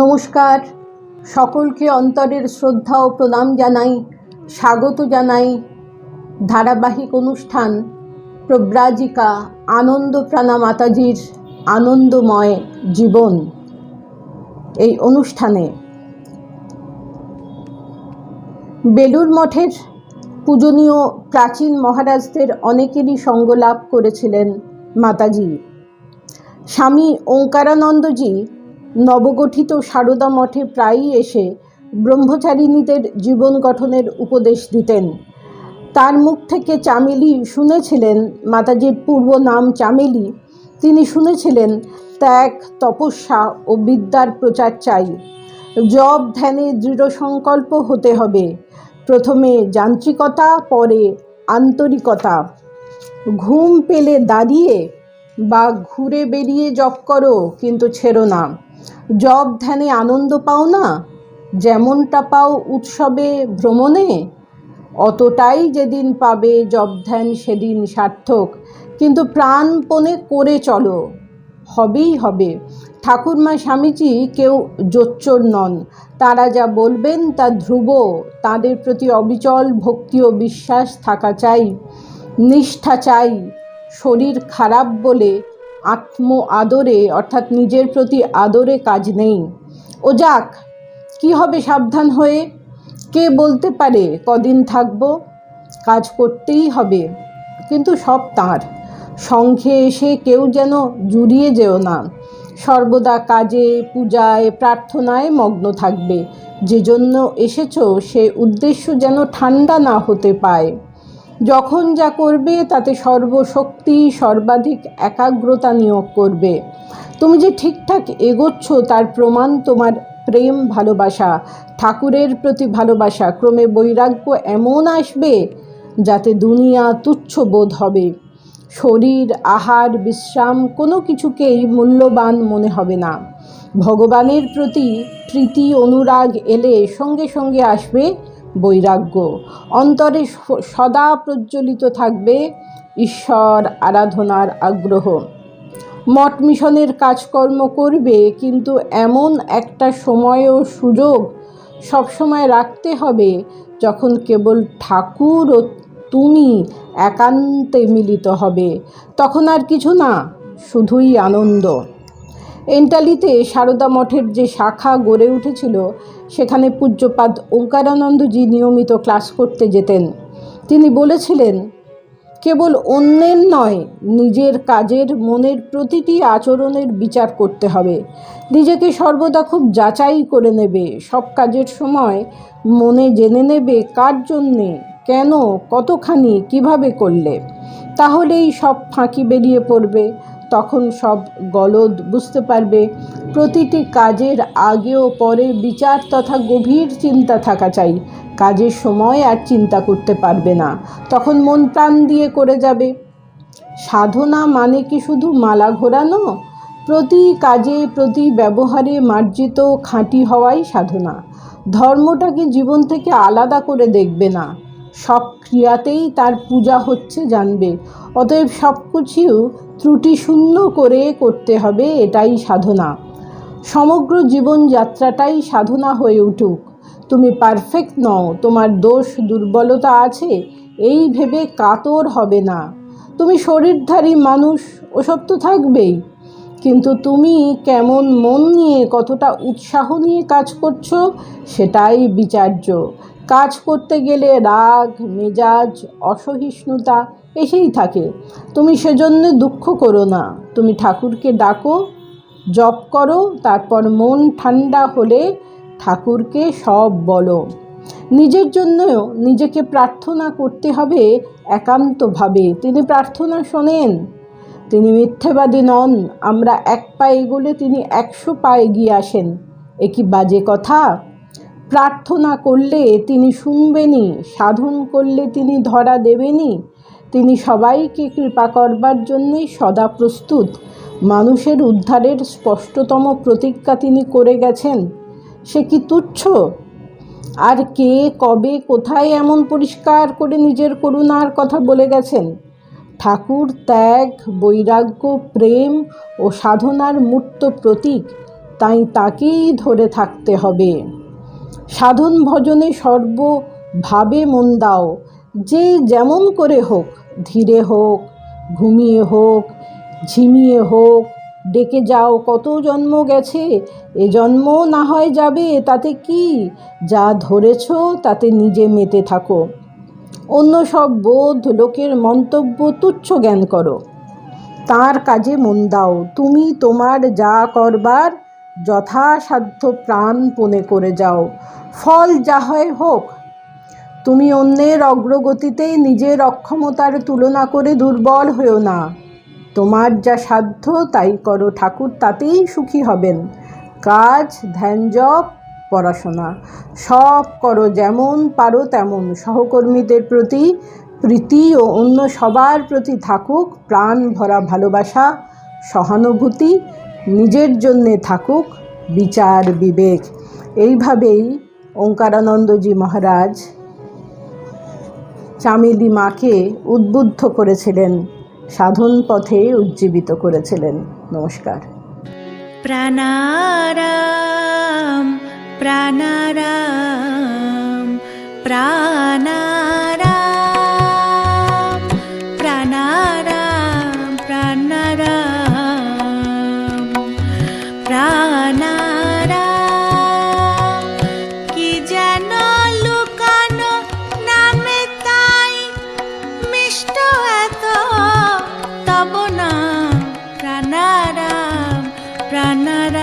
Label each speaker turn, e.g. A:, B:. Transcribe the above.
A: নমস্কার। সকলকে অন্তরের শ্রদ্ধা ও প্রণাম জানাই, স্বাগত জানাই। ধারাবাহিক অনুষ্ঠান প্রব্রাজিকা আনন্দপ্রাণা মাতাজির আনন্দময় জীবন এই অনুষ্ঠানে। বেলুর মঠের পূজনীয় প্রাচীন মহারাজদের অনেকেরই সঙ্গ লাভ করেছিলেন মাতাজি। স্বামী ওঙ্কারানন্দজি নবগঠিত সারদা মঠে প্রায়ই এসে ব্রহ্মচারিণীদের জীবন গঠনের উপদেশ দিতেন। তার মুখ থেকে চামেলি শুনেছিলেন মাতাজির পূর্ব নাম চামেলি। তিনি শুনেছিলেন, ত্যাগ, তপস্যা ও বিদ্যার প্রচার চাই। জব ধ্যানে দৃঢ় সংকল্প হতে হবে। প্রথমে যান্ত্রিকতা, পরে আন্তরিকতা। ঘুম পেলে দাঁড়িয়ে বা ঘুরে বেরিয়ে জপ করো, কিন্তু ছেড়ো না। জব ধ্যানে আনন্দ পাও না? যেমনটা পাও উৎসবে ভ্রমণে? অতটাই যেদিন পাবে জব ধ্যান সেদিন সার্থক। কিন্তু প্রাণপণে করে চলো। হবেই হবে। ঠাকুরমা স্বামীজি কেউ জোচ্চর নন। তারা যা বলবেন তা ধ্রুব। তাদের প্রতি অবিচল ভক্তি ও বিশ্বাস থাকা চাই। নিষ্ঠা চাই। শরীর খারাপ বলে আত্ম আদরে অর্থাৎ নিজের প্রতি আদরে কাজ নেই। ও যাক, কি হবে সাবধান হয়ে? কে বলতে পারে, কদিন থাকব? কাজ করতেই হবে, কিন্তু সব তাঁর। সংঘে এসে কেউ যেন জুড়িয়ে যেও না। সর্বদা কাজে, পূজায়, প্রার্থনায় মগ্ন থাকবে। যে জন্য এসেছ, সে উদ্দেশ্য যেন ঠান্ডা না হতে পায়। যখন যা করবে, তাতে সর্বশক্তি, সর্বাধিক একাগ্রতা নিয়োগ করবে। তুমি যে ঠিকঠাক এগোচ্ছ, তার প্রমাণ তোমার প্রেম ভালোবাসা, ঠাকুরের প্রতি ভালোবাসা। ক্রমে বৈরাগ্য এমন আসবে যাতে দুনিয়া তুচ্ছ বোধ হবে। শরীর, আহার, বিশ্রাম কোনো কিছুকেই মূল্যবান মনে হবে না। ভগবানের প্রতি প্রীতি, অনুরাগ এলে সঙ্গে সঙ্গে আসবে বৈরাগ্য। অন্তরে সদা প্রজ্বলিত থাকবে ঈশ্বর আরাধনার আগ্রহ। মঠ মিশনের কাজকর্ম করবে, কিন্তু এমন একটা সময় ও সুযোগ সবসময় রাখতে হবে যখন কেবল ঠাকুর ও তুমি একান্তে মিলিত হবে। তখন আর কিছু না, শুধুই আনন্দ। এন্টালিতে সারদা মঠের যে শাখা গড়ে উঠেছিল সেখানে পূজ্যপাদ ওঙ্কারানন্দজি নিয়মিত ক্লাস করতে যেতেন। তিনি বলেছিলেন, কেবল অন্যের নয়, নিজের কাজের মনের প্রতিটি আচরণের বিচার করতে হবে। নিজেকে সর্বদা খুব যাচাই করে নেবে। সব কাজের সময় মনে জেনে নেবে কার জন্যে, কেন, কতখানি, কীভাবে করলে। তাহলেই সব ফাঁকি বেরিয়ে পড়বে। তখন সব গলদ বুঝতে পারবে, প্রতিটি কাজের আগে ও পরে বিচার তথা গভীর চিন্তা থাকা চাই। কাজের সময় আর চিন্তা করতে পারবে না। তখন মন প্রাণ দিয়ে করে যাবে। সাধনা মানে কি শুধু মালা ঘোরানো? প্রতি কাজে, প্রতি ব্যবহারে মার্জিত খাঁটি হওয়াই সাধনা। ধর্মটাকে জীবন থেকে আলাদা করে দেখবে না। সব ক্রিয়াতেই তার পূজা হচ্ছে জানবে। অতএব সব কিছু ত্রুটি শূন্য করে করতে হবে এটাই সাধনা। সমগ্র জীবনযাত্রাটাই সাধনা হয়ে উঠুক। তুমি পারফেক্ট নও, তোমার দোষ দুর্বলতা আছে, এই ভেবে কাতর হবে না। তুমি শরীরধারী মানুষ, ওসব তো থাকবেই। কিন্তু তুমি কেমন মন নিয়ে কতটা উৎসাহ নিয়ে কাজ করছ, সেটাই বিচার্য। কাজ করতে গেলে রাগ, মেজাজ, অসহিষ্ণুতা এসেই থাকে। তুমি সেজন্য দুঃখ করো না। তুমি ঠাকুরকে ডাকো, জপ করো, তারপর মন ঠান্ডা হলে ঠাকুরকে সব বলো। নিজের জন্যও নিজেকে প্রার্থনা করতে হবে একান্তভাবে। তিনি প্রার্থনা শোনেন, তিনি মিথ্যেবাদী নন, আমরা এক পায়ে এগোলে তিনি একশো পা এগিয়ে আসেন। এ কি বাজে কথা? প্রার্থনা করলে তিনি শুনবেনই, সাধন করলে তিনি ধরা দেবেনই। তিনি সবাইকে কৃপা করবার জন্যই সদা প্রস্তুত। মানুষের উদ্ধারের স্পষ্টতম প্রতিজ্ঞা তিনি করে গেছেন। সে কি তুচ্ছ? আর কে, কবে, কোথায় এমন পরিষ্কার করে নিজের করুণার কথা বলে গেছেন? ঠাকুর, ত্যাগ, বৈরাগ্য, প্রেম ও সাধনার মূর্ত প্রতীক, তাই তাকেই ধরে থাকতে হবে। সাধন ভজনে সর্বভাবে মন দাও। যে যেমন করে হোক, ধীরে হোক, ঘুমিয়ে হোক, ঝিমিয়ে হোক, ডেকে যাও কত জন্ম গেছে, এ জন্ম না হয় যাবে তাতে কি, যা ধরেছ তাতে নিজে মেতে থাকো। অন্য সব বোধ লোকের মন্তব্য তুচ্ছ জ্ঞান করো। তার কাজে মন দাও, তুমি তোমার যা করবার যথাসাধ্য প্রাণপণে করে যাও। ফল যা হয় হোক, তুমি অন্যের অগ্রগতিতে নিজের অক্ষমতার তুলনা করে দুর্বল হয়েও না। তোমার যা সাধ্য, তাই করো। ঠাকুর তাতেই সুখী হবেন। কাজ, ধ্যান, জপ, পড়াশোনা, সব করো যেমন পারো তেমন। সহকর্মীদের প্রতি প্রীতি ও অন্য সবার প্রতি থাকুক প্রাণ ভরা ভালোবাসা, সহানুভূতি নিজের জন্যে থাকুক বিচার, বিবেক। এইভাবেই ওঙ্কারানন্দজি মহারাজ চামেলি মাকে উদ্বুদ্ধ করেছিলেন, সাধন পথে উজ্জীবিত করেছিলেন। নমস্কার।
B: প্রাণারাম প্রাণারাম প্রাণারাম। তব না প্রাণারাম প্রাণারাম